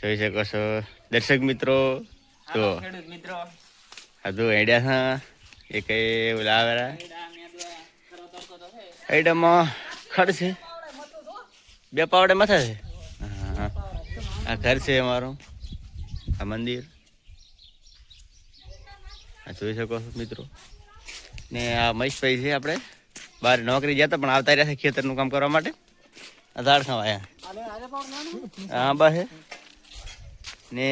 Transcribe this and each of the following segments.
જોઈ શકો છો દર્શક મિત્રો તો મિત્રો. હજુ હેડ્યા હા. એ કઈ આવેલા આઈટમમાં ખડ છે. બે પાવડે માથા છે? હા. આ ઘર છે અમારું. આ મંદિર. આ જોઈ શકો છો મિત્રો. ને આ મહેશભાઈ છે આપણે. બહાર નોકરી જતા પણ આવતા રહ્યા છે ખેતરનું કામ કરવા માટે. આ ઝાડ ખાવા હા બા છે ને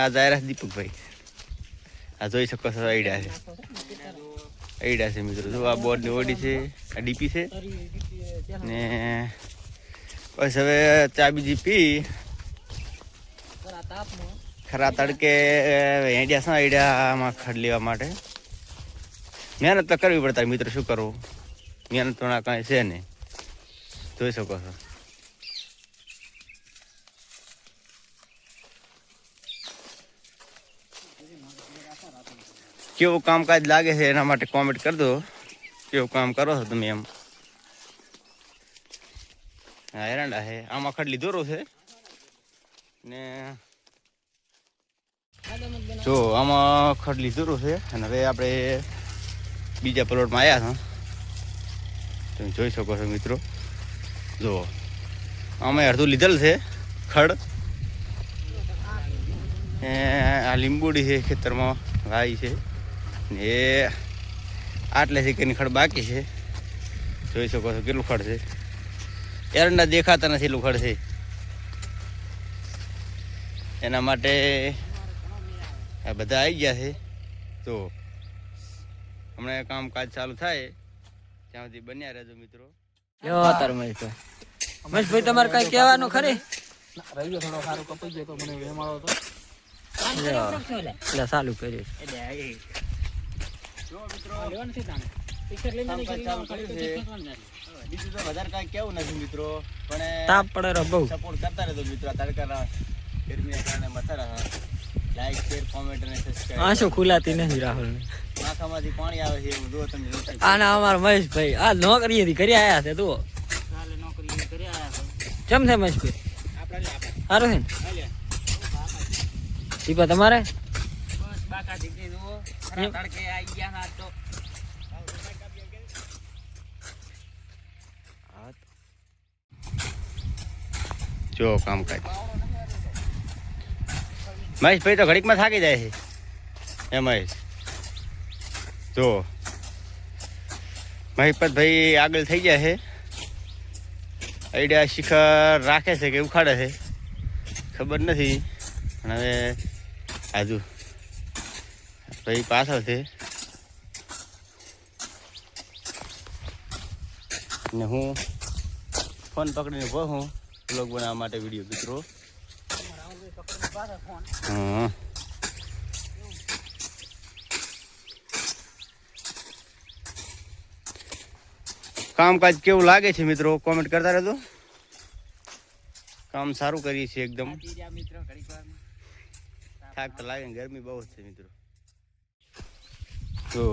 આ જાહેરાત દીપકભાઈ. આ જોઈ શકો છો આઈડિયા છે. આઈડિયા છે મિત્રો. જો આ બોર્ડની ઓડી છે, આ ડીપી છે. ને બસ હવે ચા બીજી પી. ખરા તડકે હેડ્યા શું આઈડિયામાં ખડ લેવા માટે. મહેનત તો કરવી પડતા મિત્રો, શું કરવું મહેનત તો ના કાંઈ છે નહીં. જોઈ શકો છો. કેવું કામકાજ લાગે છે એના માટે કોમેન્ટ કરી દો. કેવું કામ કરો છો તમે એમ? હા એરંડા છે આમાં ખડલી દોરો છે. ને જો, આમાં ખડલી દોરો છે. અને હવે આપણે બીજા પ્લોટમાં આવ્યા છો તમે જોઈ શકો છો મિત્રો. જુઓ આમાં અડધું લીધેલ છે, ખડ. આ લીંબુડી છે ખેતરમાં વાય છે. ને એ આટલે સેકન્ડની ખડ બાકી છે. જોઈ શકો છો કેટલું ખડ છે. એરંડા દેખાતા નથી એટલું ખડ છે. એના માટે આ બધા આવી ગયા છે. તો હમણાં કામકાજ ચાલુ થાય. ત્યાં સુધી બન્યા રહેજો મિત્રો. મહેશભાઈ તમારે કઈ કહેવાનું ખરી? રવિયો થોડો સારું કપાઈ ગયો તો મને વેમાળો તો. એટલે. ચાલુ કર્યું વધારે કાંઈ કેવું નથી મિત્રો પણ તાપ પડે રો બહુ. સપોર્ટ કરતા રહેજો મિત્રો આ તડકાના ગરમીના કારણે મથા રહા લાઈક શેર કોમેન્ટ અને સબસ્ક્રાઇબ આંસુ ખુલાતી નથી રાહુલ માથામાંથી પાણી આવે છે એવું જુઓ તમે જોતા જ. આના અમાર મહેશભાઈ આ નોકરી હતી કરી આયા છે તું કેમ છે. મહેશભાઈ? સારું છે ને? દીપા તમારે? જો કામકાજ મહેશભાઈ તો ઘડીકમાં થાકી જાય છે. એ મહેશ. જો. મહિપતભાઈ આગળ થઈ ગયા છે. આઈડિયા શિખર રાખે છે કે ઉખાડે છે. ખબર નથી. પણ હવે આજુ. ભાઈ પાછળ છે. ને હું ફોન પકડીને ઊભો હું બ્લોગ બનાવવા માટે વીડિયો મિત્રો. હા કામકાજ કેવું લાગે છે મિત્રો? કોમેન્ટ કરતા રહેજો. કામ સારું કરીએ છીએ એકદમ. થાક તો લાગે ગરમી બહુ જ છે મિત્રો. તો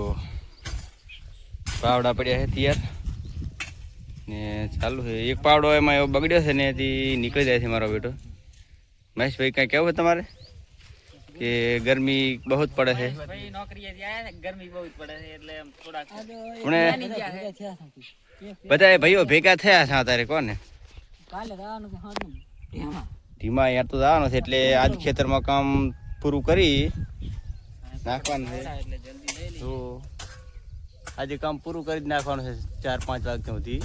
પાવડા પડ્યા છે તૈયાર. ને ચાલુ છે. એક પાવડો એમાં એવો બગડ્યો છે ને એથી નીકળી જાય છે મારો બેટો. મહેશભાઈ કાંઈ કહેવું છે તમારે? કે ગરમી બહુ જ પડે છે. ગરમી બહુ પડે છે એટલે થોડાક હમણે બધા ભાઈઓ ભેગા થયા છે અત્યારે કોને? કાલે જવાનું છે હાજુ ધીમા યાર તો જવાનું છે એટલે આજ ખેતરમાં કામ પૂરું કરી નાખવાનું છે. જલ્દી તો આજે કામ પૂરું કરી જ નાખવાનું છે ચાર પાંચ વાગ્યા સુધી.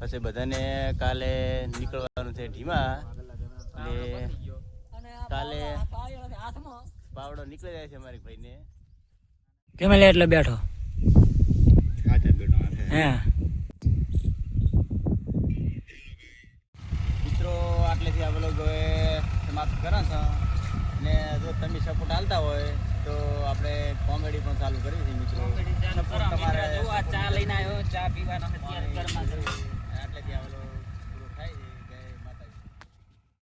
પછી બધાને કાલે નીકળવાનું છે ઢીમા. એટલે કાલે પાવડો નીકળી જાય છે અમારી ભાઈને. કેમ લે એટલે બેઠો? હે. મિત્રો આટલેથી આ હવે સમાપ્ત કરો છો ને જો તમે સપોર્ટ હાલતા હોય તો આપણે કોમેડી પણ ચાલુ કરી. છે મિત્રો સપોર્ટ તમારે ચા લઈને આવ્યો ચા પીવાનો અત્યારે ઘરમાં આટલેથી આ બ્લોગ